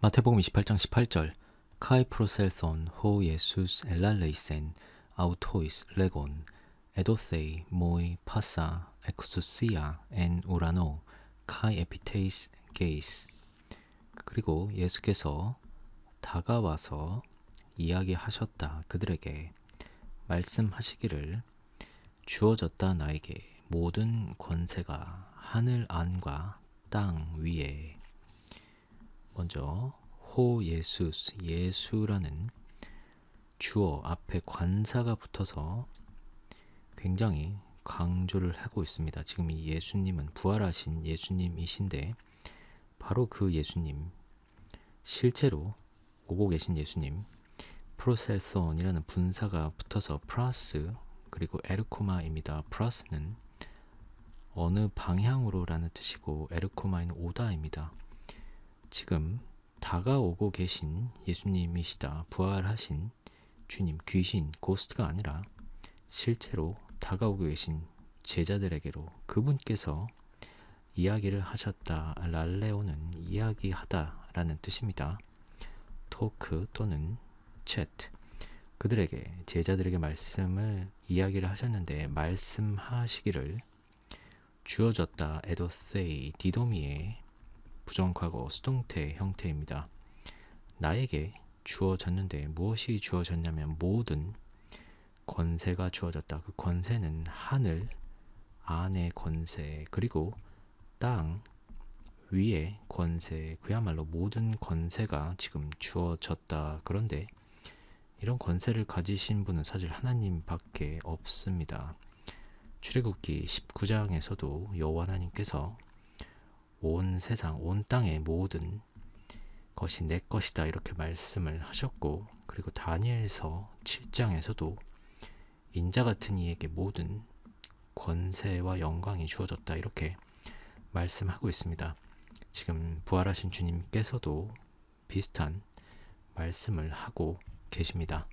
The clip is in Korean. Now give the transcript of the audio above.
마태복음 28장 18절 카이 프로셀손 호 예수스 엘랄레이센 아우토이스 레곤 에도세이 모이 파사 에쿠수시아 엔 우라노 카이 에피테이스 게이스 그리고 예수께서 다가와서 이야기하셨다 그들에게 말씀하시기를 주어졌다 나에게 모든 권세가 하늘 안과 땅 위에 먼저 호 예수스 예수라는 주어 앞에 관사가 붙어서 굉장히 강조를 하고 있습니다. 지금 이 예수님은 부활하신 예수님이신데 바로 그 예수님 실제로 오고 계신 예수님 프로세선이라는 분사가 붙어서 플러스 그리고 에르코마입니다. 플러스는 어느 방향으로라는 뜻이고 에르코마는 오다입니다. 지금 다가오고 계신 예수님이시다. 부활하신 주님, 귀신, 고스트가 아니라 실제로 다가오고 계신 제자들에게로 그분께서 이야기를 하셨다. 랄레오는 이야기하다라는 뜻입니다. 토크 또는 채트. 그들에게 제자들에게 말씀을 이야기를 하셨는데 말씀하시기를 주어졌다 에도세이 디도미에 부정과거 수동태 형태입니다. 나에게 주어졌는데 무엇이 주어졌냐면 모든 권세가 주어졌다. 그 권세는 하늘 안의 권세 그리고 땅 위의 권세 그야말로 모든 권세가 지금 주어졌다. 그런데 이런 권세를 가지신 분은 사실 하나님밖에 없습니다. 출애굽기 19장에서도 여호와 하나님께서 온 세상, 온 땅의 모든 것이 내 것이다 이렇게 말씀을 하셨고 그리고 다니엘서 7장에서도 인자 같은 이에게 모든 권세와 영광이 주어졌다 이렇게 말씀하고 있습니다. 지금 부활하신 주님께서도 비슷한 말씀을 하고 계십니다.